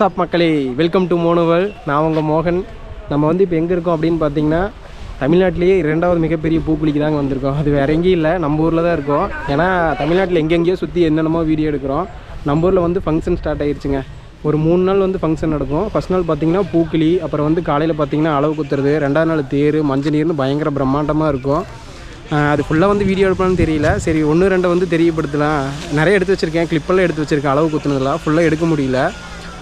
WhatsApp மக்களே? Welcome to மோனுவல் நான் உங்கள் மோகன். நம்ம வந்து இப்போ எங்கே இருக்கோம் அப்படின்னு பார்த்தீங்கன்னா தமிழ்நாட்டிலேயே இரண்டாவது மிகப்பெரிய பூக்குழிக்கு தாங்க வந்திருக்கோம். அது வேற எங்கேயும் இல்லை நம்ம ஊரில் தான் இருக்கோம். ஏன்னா தமிழ்நாட்டில் எங்கெங்கேயோ சுற்றி என்னென்னமோ வீடியோ எடுக்கிறோம். நம்ம ஊரில் வந்து ஃபங்க்ஷன் ஸ்டார்ட் ஆயிருச்சுங்க. ஒரு மூணு நாள் வந்து ஃபங்க்ஷன் நடக்கும். ஃபஸ்ட் நாள் பார்த்தீங்கன்னா பூக்கிளி அப்புறம் வந்து காலையில் பார்த்தீங்கன்னா அளவு குத்துறது ரெண்டாவது நாள் தேர் மஞ்சள் நீர்னு பயங்கர பிரம்மாண்டமாக இருக்கும். அது ஃபுல்லாக வந்து வீடியோ எடுப்பான்னு தெரியல. சரி ஒன்று ரெண்டை வந்து தெரியப்படுத்தலாம். நிறைய எடுத்து வச்சுருக்கேன். கிளிப்பெல்லாம் எடுத்து வச்சுருக்கேன் அளவு குத்துனதெல்லாம். ஃபுல்லாக எடுக்க முடியல.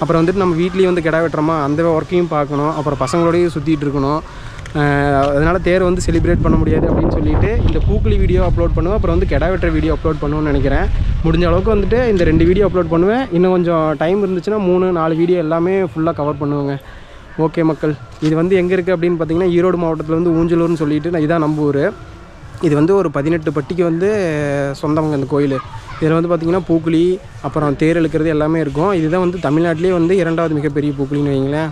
அப்புறம் வந்துட்டு நம்ம வீட்லேயும் வந்து கிடா வெட்டுறோமா அந்த ஒர்க்கையும் பார்க்கணும். அப்புறம் பசங்களோடையும் சுற்றிட்டு இருக்கணும். அதனால் தேர் வந்து செலிப்ரேட் பண்ண முடியாது அப்படின்னு சொல்லிட்டு இந்த பூக்களி வீடியோ அப்லோட் பண்ணுவேன். அப்புறம் வந்து கிடா வெட்டுற வீடியோ அப்லோட் பண்ணுவேன்னு நினைக்கிறேன். முடிஞ்ச அளவுக்கு வந்துட்டு இந்த ரெண்டு வீடியோ அப்லோட் பண்ணுவேன். இன்னும் கொஞ்சம் டைம் இருந்துச்சுன்னா மூணு நாலு வீடியோ எல்லாமே ஃபுல்லாக கவர் பண்ணுவேங்க. ஓகே மக்கள். இது வந்து எங்கே இருக்குது அப்படின்னு பார்த்தீங்கன்னா ஈரோடு மாவட்டத்தில் வந்து ஊஞ்சலூர்னு சொல்லிட்டு நான் இதான் நம்ம ஊர். இது வந்து ஒரு பதினெட்டு பட்டிக்கு வந்து சொந்தவங்க இந்த கோயில். இதில் வந்து பார்த்திங்கன்னா பூக்குழி அப்புறம் தேர் இழுக்கிறது எல்லாமே இருக்கும். இதுதான் வந்து தமிழ்நாட்டிலே வந்து இரண்டாவது மிகப்பெரிய பூக்குழின்னு வைங்களேன்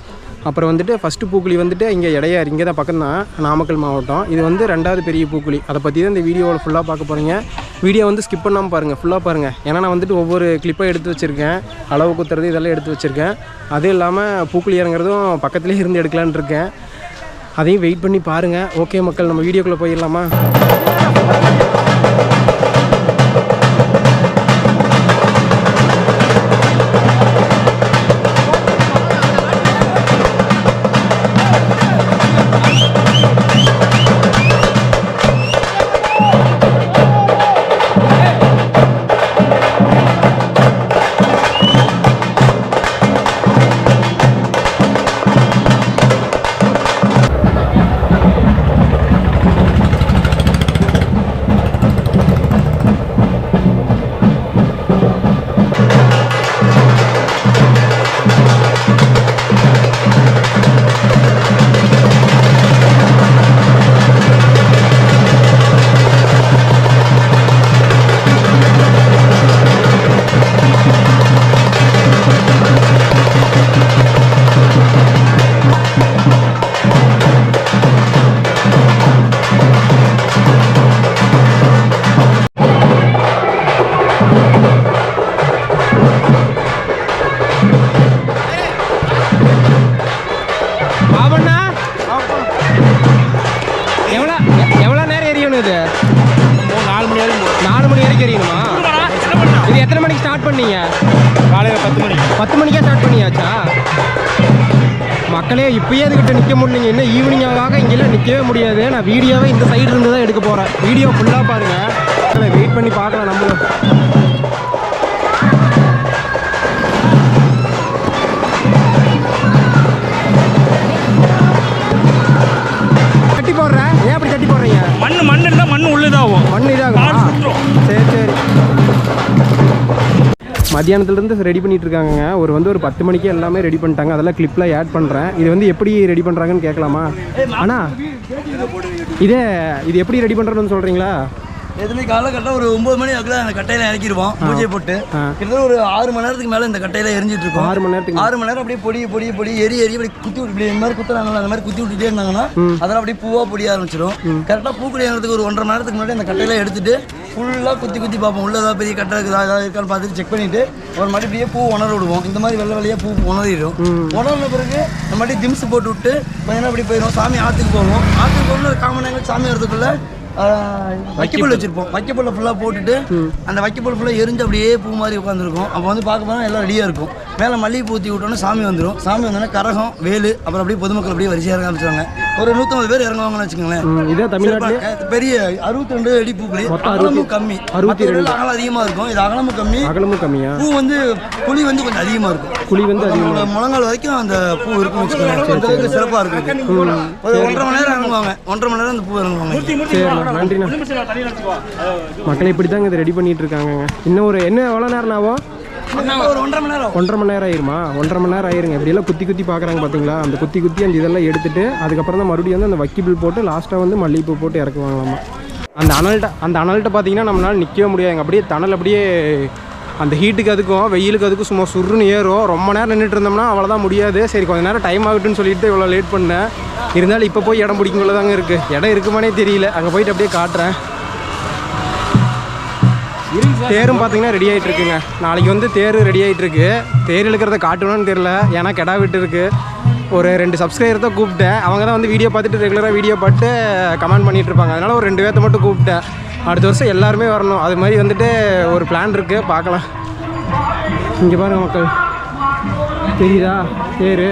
அப்புறம் வந்துட்டு ஃபஸ்ட்டு பூக்குழி வந்துட்டு இங்கே இடையார் இங்கே தான் பக்கம் தான் நாமக்கல் மாவட்டம். இது வந்து ரெண்டாவது பெரிய பூக்குழி. அதை பற்றி தான் இந்த வீடியோவில் ஃபுல்லாக பார்க்க போகிறீங்க வீடியோ வந்து ஸ்கிப் பண்ணாமல் பாருங்கள் ஃபுல்லாக பாருங்கள் ஏன்னா நான் வந்துட்டு ஒவ்வொரு கிளிப்பாக எடுத்து வச்சுருக்கேன். அளவு குத்துறது இதெல்லாம் எடுத்து வச்சுருக்கேன். அதுவும் இல்லாமல் பூக்குழி இறங்குறதும் பக்கத்துலேயே இருந்து எடுக்கலான்ட்டு இருக்கேன். அதையும் வெயிட் பண்ணி பாருங்கள் ஓகே மக்கள் நம்ம வீடியோக்குள்ளே போயிடலாமா? நிற்கவே முடியாது. நான் வீடியோவே இந்த சைடு இருந்து தான் எடுக்க போகிறேன் வீடியோ ஃபுல்லாக பாருங்கள் வெயிட் பண்ணி பார்க்கலாம் நம்மளும். மத்தியானத்துலேருந்து ரெடி பண்ணிட்டு இருக்காங்க ஒரு வந்து ஒரு பத்து மணிக்கே எல்லாமே ரெடி பண்ணிட்டாங்க. அதெல்லாம் கிளிப்பில் ஆட் பண்ணுறேன் இது வந்து எப்படி ரெடி பண்ணுறாங்கன்னு கேட்கலாமா? ஆனால் இதே இது எப்படி ரெடி பண்ணுறதுன்னு சொல்கிறீங்களா எதுவுமே காலைல கரெக்டாக ஒரு ஒன்பது மணி வாக்கில் அந்த கட்டையில இறக்கிடுவோம் பூஜை போட்டு. கிட்டத்தட்ட ஒரு ஆறு மணி நேரத்துக்கு மேலே இந்த கட்டையில எரிஞ்சிட்டு இருக்கோம். ஆறு மணி நேரத்துக்கு ஆறு மணி நேரம் அப்படியே பொடி பொடி பொடி எரி எரி அப்படி குத்தி விட்டு இப்படி இந்த மாதிரி குத்துறாங்களா அந்த மாதிரி குத்தி விட்டுட்டே இருந்தாங்கன்னா அதெல்லாம் அப்படியே பூவா பொடிய ஆரம்பிச்சிடும் கரெக்டாக பூக்குடி ஏறதுக்கு ஒரு ஒன்றரை மணி நேரத்துக்கு முன்னாடி அந்த கட்டையில எடுத்துட்டு ஃபுல்லாக குத்தி குத்தி பார்ப்போம். உள்ள ஏதாவது பெரிய கட்டை இருக்குதா ஏதாவது இருக்கான்னு பார்த்துட்டு செக் பண்ணிட்டு ஒரு மாதிரி அப்படியே பூ உணர விடுவோம். இந்த மாதிரி வெள்ளை வெள்ளையாக பூ உணரிடும். உணர்ன பிறகு நம்ம மாதிரி திம்ஸ் போட்டு விட்டு நேரம் அப்படி போயிடும் சாமி ஆற்றுக்கு போவோம். ஆற்றுக்கு போகணும் ஒரு காமன் சாமி வரதுக்குள்ள வைக்கப்புல் வச்சிருப்போம். வைக்கப்புல்ல ஃபுல்லாக போட்டுட்டு அந்த வைக்கப்புல் ஃபுல்லாக எரிஞ்சு அப்படியே பூ மாதிரி உட்காந்துருக்கும் அப்போ வந்து பார்க்க போனால் எல்லாம் ரெடியாக இருக்கும். மேலே மல்லிகை பூ ஊற்றி விட்டோன்னே சாமி வந்துடும் சாமி வந்தோடனே கரகம் வேலு அப்புறம் அப்படியே பொதுமக்கள் அப்படியே வரிசையாக இறங்க ஆரம்பிச்சாங்க ஒரு நூற்றம்பது பேர் இறங்குவாங்கன்னு வச்சுக்கோங்களேன். இதே தமிழ்நாட்டிலே பெரிய அறுபத்தி ரெண்டு அடி மொத்தம் அகலமும் கம்மி. அறுபத்தி இடத்துல அகலம் அதிகமாக இருக்கும். இது அகலமும் கம்மி. அகலமும் கம்மியா? பூ வந்து புளி வந்து கொஞ்சம் அதிகமாக இருக்கும். குழி வந்து அதிகமாக முழங்கால் வரைக்கும் அந்த பூ இருக்குன்னு வச்சுக்கோங்க. சிறப்பாக இருக்கும். ஒரு ஒன்றரை மணி நேரம் இறங்குவாங்க. ஒன்றரை மணி நேரம் அந்த பூ இறங்குவாங்க. சரிண்ணா நன்றிண்ணா. மக்களை இப்படி தாங்க இதை ரெடி பண்ணிட்டு இருக்காங்க இன்னும் ஒரு என்ன எவ்வளோ நேரம் ஆகும்? ஒன்றரை மணி நேரம். ஆயிருமா? ஒன்றரை மணி நேரம் ஆயிருங்க. இப்படியெல்லாம் குத்தி குத்தி பார்க்குறாங்க பார்த்தீங்களா அந்த குத்தி குத்தி அந்த இதெல்லாம் எடுத்துட்டு அதுக்கப்புறம் தான் மறுபடியும் வந்து அந்த வக்கிபிள் போட்டு லாஸ்ட்டாக வந்து மல்லிகைப்பூ போட்டு இறக்குவாங்களாமா. அந்த அனல்ட்ட அந்த அனல்ட்ட பார்த்தீங்கன்னா நம்மளால நிற்கவே முடியாதுங்க அப்படியே தணல் அப்படியே அந்த ஹீட்டுக்கு அதுக்கும் வெயிலுக்கு அதுக்கும் சும்மா சுருன்னு ஏறும். ரொம்ப நேரம் நின்றுட்டு இருந்தோம்னா அவ்வளோதான் முடியாது. சரி கொஞ்ச நேரம் டைம் ஆகட்டும்னு சொல்லிட்டு இவ்வளோ லேட் பண்ணேன். இருந்தாலும் இப்போ போய் இடம் பிடிக்கும்போது தாங்க இருக்குது இடம் இருக்குமானே தெரியல. அங்கே போயிட்டு அப்படியே காட்டுறேன். தேரும் பார்த்தீங்கன்னா ரெடி ஆகிட்டு இருக்குங்க நாளைக்கு வந்து தேர் ரெடி ஆகிட்டு இருக்கு தேர் இழுக்கிறத காட்டணும்னு தெரில ஏன்னா கெடா விட்டு இருக்கு. ஒரு ரெண்டு சப்ஸ்கிரைபர் தான் கூப்பிட்டேன். அவங்க தான் வந்து வீடியோ பார்த்துட்டு ரெகுலராக வீடியோ பார்த்து கமெண்ட் பண்ணிகிட்டு இருப்பாங்க. அதனால் ஒரு ரெண்டு பேர்த்த மட்டும் கூப்பிட்டேன். அடுத்த வருஷம் எல்லாருமே வரணும். அது மாதிரி வந்துட்டு ஒரு பிளான் இருக்குது பார்க்கலாம். இங்கே பாருங்கள் மக்கள். தெரியுதா? தேர்.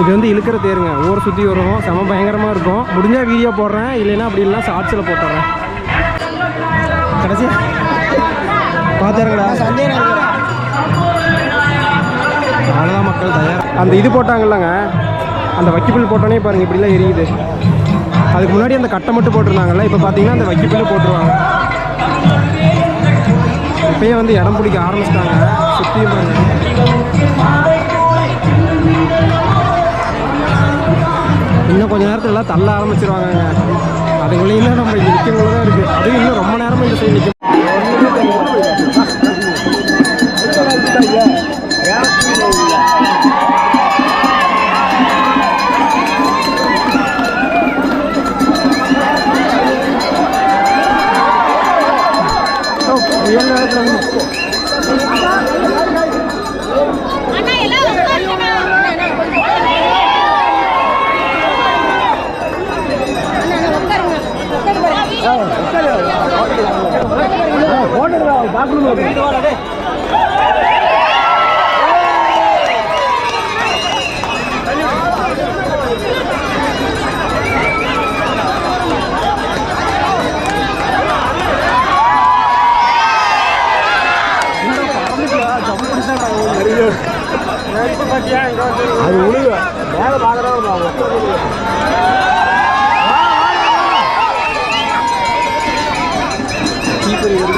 இது வந்து இழுக்கிற தேருங்க. ஊரை சுற்றி வரும். செம பயங்கரமாக இருக்கும். முடிஞ்சால் வீடியோ போடுறேன். இல்லைன்னா அப்படி இல்லைனா ஷார்ட்ஸில் போட்டுறேன். கடைசி. பார்த்தாருங்களா அவ்வளோதான் மக்கள் தயார். அந்த இது போட்டாங்கல்லங்க. அந்த வக்கிப்புல் போட்டோன்னே பாருங்க இப்படிலாம் எரியுது. அதுக்கு முன்னாடி அந்த கட்டை மட்டும் போட்டிருந்தாங்கல்ல இப்போ பார்த்தீங்கன்னா அந்த வக்கிப்புல் போட்டுருவாங்க. இப்பயே வந்து இடம் பிடிக்க ஆரம்பிச்சிட்டாங்க. சுற்றியும் இன்னும் கொஞ்ச நேரத்துல எல்லாம் தள்ள ஆரம்பிச்சிருவாங்கங்க. அதுக்குள்ளேயும் தான் நம்ம இங்கே நிற்கிறவங்க தான் இருக்குது அதுவும் இன்னும் ரொம்ப நேரமாக இந்த சைடு நிற்கும் 이거를.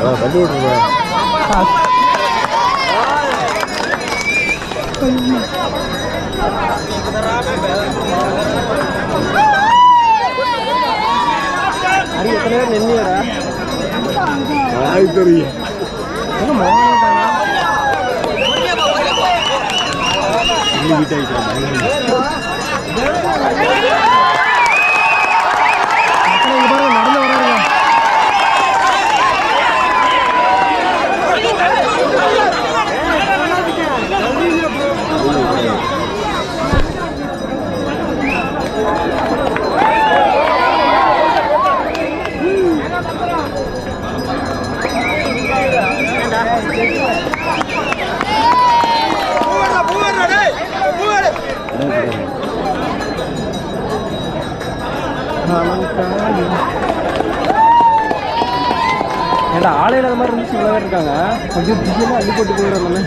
பண்ணுறது இல்லைன்னா கிழிஞ்சிருக்குண்டா கண்டு விட்டுருங்க அரி எத்தனை பேர் நின்னியடா ஆய் தெரியும் என்ன மோகன்ட்டாங்க இன்னும் வீட்டு ஆகிட்டு மக்களே இங்க பாருங்க நடந்து வராங்க ஏன்டா ஆளே இல்லாத மாதிரி இருந்துச்சு இவ்வளோ பேர் இருக்காங்க. கொஞ்சம் பிடிக்கலாம் அள்ளி போட்டு போயிடும் நம்ம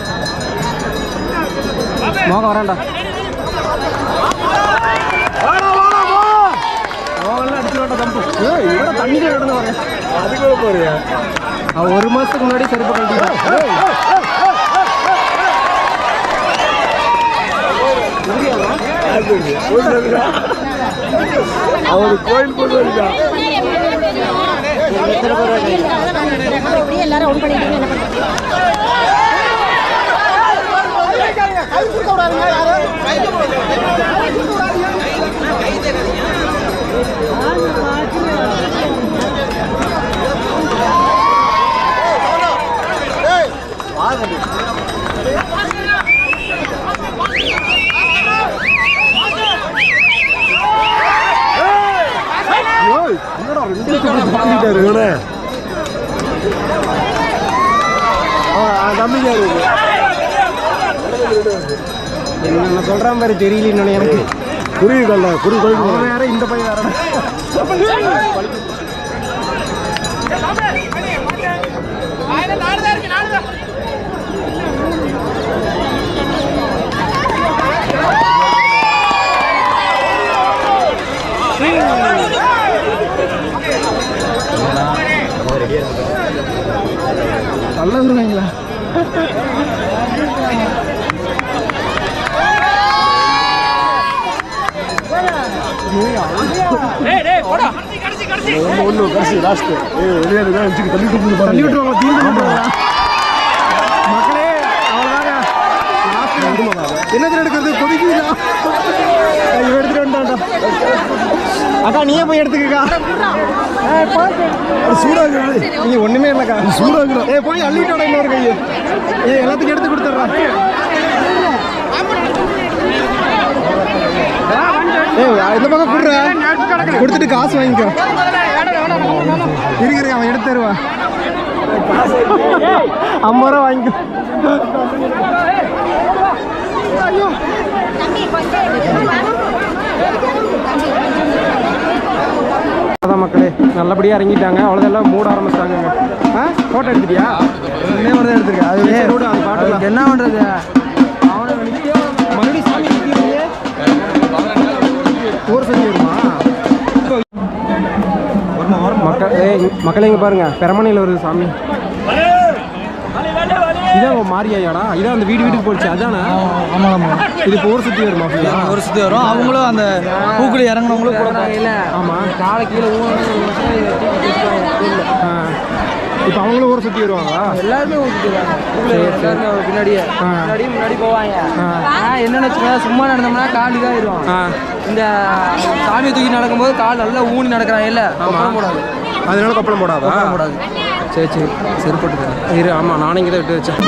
மோகம் வரான்டா. மோகன்லாம் அடிச்சு வேண்டாம் தம்பு. ஏய் தண்ணியில் நடந்து வரேன் அதுக்குள்ள போறியா அவன் ஒரு மாதத்துக்கு முன்னாடி செருப்பு கழட்டிட்டான். அவரு கோயில் எல்லாரும் ஒன் பண்ணிட்டு என்ன பண்ணுறது இவனே அவன் நம்பிக்கை இருக்கு சொல்கிறான் பாரு தெரியல இன்னொன்று எனக்கு குருவி கொள்ள குருவி கொள்ள அவன் வேற இந்த பையன் வேற நல்ல வருவாங்களா ஒன்று ஒன்று கடைசி லாஸ்ட்டு ஏ தள்ளிட்டு போகுது தள்ளி. விட்டுருவாங்க தீர்ந்து மக்களே அவ்வளோதாங்க என்னத்தில் எடுக்கிறது கொதிக்குதா இவன் எடுத்துட்டு வந்துட்டான்டா. அக்கா நீயே போய் எடுத்துக்கக்கா. அது சூடாகுது. நீ ஒண்ணுமே இல்லைக்கா. சூடாகுது. ஏ போய் அள்ளிட்டு வர இன்னொரு கையை. ஏ எல்லாத்துக்கும் எடுத்து கொடுத்துட்றான் ஏ இந்த பக்கம் கொடுற. கொடுத்துட்டு காசு வாங்கிக்கோ. இருக்கிற அவன் எடுத்து தருவான் ஐம்பது ரூபா வாங்கிக்கோ. அதான் மக்களே நல்லபடியாக இறங்கிட்டாங்க. அவ்வளோதெல்லாம் மூட ஆரம்பிச்சிட்டாங்க ஆ ஃபோட்டோ எடுத்துட்டியா? இன்னே ஒரு தான் எடுத்துருக்கேன். அது சரி விடு அது பாட்டுலாம். என்ன பண்ணுறது அவனை மறுபடியும் சாமி ஊர் செஞ்சு மக்கள் இங்கே பாருங்க பெரமனையில் வருது சாமி. இதான் மாரியாடா இதான் அந்த வீடு வீட்டுக்கு போச்சு அதானே? ஆமாம் ஆமாம் இது இப்போ ஊர் சுற்றி வருமா? ஒரு சுற்றி வரும். அவங்களும் அந்த பூக்குழி இறங்கினவங்களும் கூட ஆமா. காலை கீழே இப்போ அவங்களும் ஊரை சுற்றி வருவாங்களா? எல்லாருமே ஊற்றிட்டு எல்லாருமே பின்னாடியே. ஆ. முன்னாடி போவாங்க. ஆ. நான் என்ன வச்சுக்கோங்க சும்மா நடந்தோம்னா கால் இதாயிரும். ஆ. இந்த சாமி தூக்கி நடக்கும்போது கால் நல்லா ஊனி நடக்கிறான் இல்ல? ஆமாம் போடாது அதனால கப்பலம் போடாதா? கொப்பளம் போடாது. சரி சரி. செருப்பட்டு இரு ஆமாம் நானும் இங்கே தான் விட்டு வச்சேன்.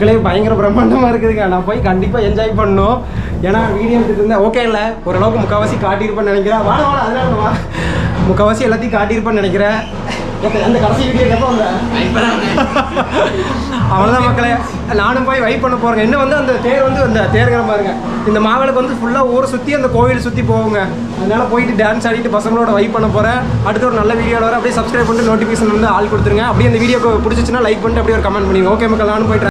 மக்களே பயங்கர பிரம்மாண்டமாக இருக்குதுங்க. நான் போய் கண்டிப்பாக என்ஜாய் பண்ணணும். ஏன்னா வீடியோ எடுத்துட்டு இருந்தேன் ஓகே இல்லை. ஓரளவுக்கு முக்கால்வாசி காட்டியிருப்பேன்னு நினைக்கிறேன். வாட வாட அதனால வா. முக்கால்வாசி எல்லாத்தையும் காட்டியிருப்பேன்னு நினைக்கிறேன். அந்த கடைசி வீடியோ எப்போ வந்தேன் அவ்வளோதான் மக்களே. நானும் போய் வைப் பண்ண போகிறேங்க இன்னும் வந்து அந்த தேர் வந்து அந்த தேர்கிற பாருங்க. இந்த மாவிளக்கு வந்து ஃபுல்லாக ஊரை சுற்றி அந்த கோவில் சுற்றி போகுங்க. அதனால போயிட்டு டான்ஸ் ஆடிட்டு பசங்களோட வைப் பண்ண போகிறேன் அடுத்து ஒரு நல்ல வீடியோ வர. அப்படியே சப்ஸ்கிரைப் பண்ணிட்டு நோட்டிஃபிகேஷன் வந்து ஆள் கொடுத்துருங்க. அப்படியே இந்த வீடியோ பிடிச்சிச்சுன்னா லைக் பண்ணிட்டு அப்படியே ஒரு கமெண்ட் பண்ணுங்க ஓகே மக்கள் நானும் போயிட்டு